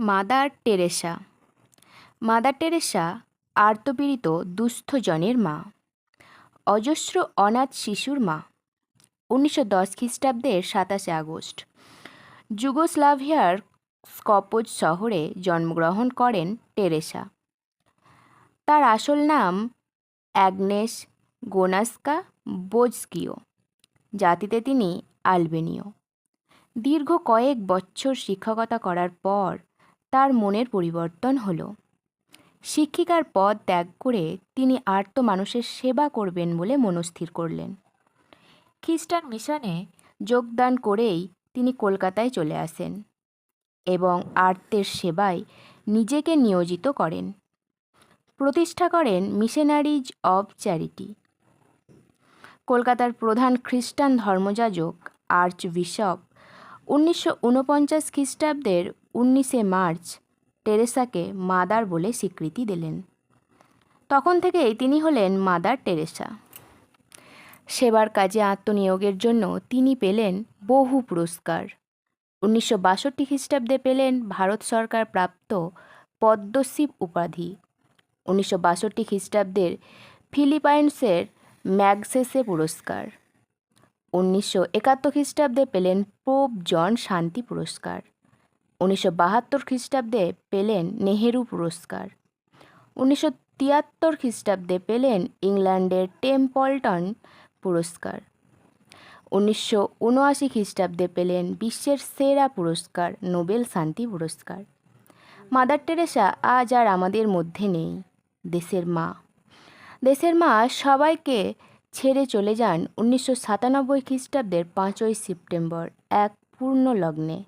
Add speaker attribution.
Speaker 1: Mother Teresa. Mother Teresa আর্তপীড়িত দুস্থজনের মা। অজস্র অনাথ শিশুর মা। উনিশশো দশ খ্রিস্টাব্দের সাতাশে আগস্ট। যুগোস্লাভিয়ার স্কপোজ শহরে জন্মগ্রহণ করেন টেরেসা। তার আসল নাম অ্যাগনেস গোনাস্কা বোজকিও জাতিতে তিনি আলবেনীয়। দীর্ঘ কয়েক বছর শিক্ষকতা করার পর তার মনের পরিবর্তন হলো। শিক্ষিকার পদ ত্যাগ করে তিনি আর্ত মানুষের সেবা করবেন বলে মনস্থির করলেন। খ্রিস্টান মিশনে যোগদান করেই তিনি কলকাতায় চলে আসেন এবং আর্তের সেবায় নিজেকে নিয়োজিত করেন। প্রতিষ্ঠা করেন মিশনারিজ অব চ্যারিটি। কলকাতার প্রধান খ্রিস্টান ধর্মযাজক আর্চ বিশপ উনিশশো ঊনপঞ্চাশ খ্রিস্টাব্দের উনিশে মার্চ টেরেসাকে মাদার বলে স্বীকৃতি দিলেন। তখন থেকেই তিনি হলেন মাদার টেরেসা। সেবার কাজে আত্মনিয়োগের জন্য তিনি পেলেন বহু পুরস্কার। উনিশশো বাষট্টি খ্রিস্টাব্দে পেলেন ভারত সরকার প্রাপ্ত পদ্মশ্রী উপাধি। উনিশশো বাষট্টি খ্রিস্টাব্দের ফিলিপাইন্সের ম্যাগসেসে পুরস্কার। উনিশশো একাত্তর খ্রিস্টাব্দে পেলেন পোপ জন শান্তি পুরস্কার। উনিশশো বাহাত্তর খ্রিস্টাব্দে পেলেন নেহেরু পুরস্কার। উনিশশো তিয়াত্তর খ্রিস্টাব্দে পেলেন ইংল্যান্ডের টেম্পলটন পুরস্কার। উনিশশো উনআশি খ্রিস্টাব্দে পেলেন বিশ্বের সেরা পুরস্কার, নোবেল শান্তি পুরস্কার। মাদার টেরেসা আজ আর আমাদের মধ্যে নেই, দেশের মা। দেশের মা সবাইকে ছেড়ে চলে যান উনিশশো সাতানব্বই খ্রিস্টাব্দের পাঁচই সেপ্টেম্বর এক পূর্ণ লগ্নে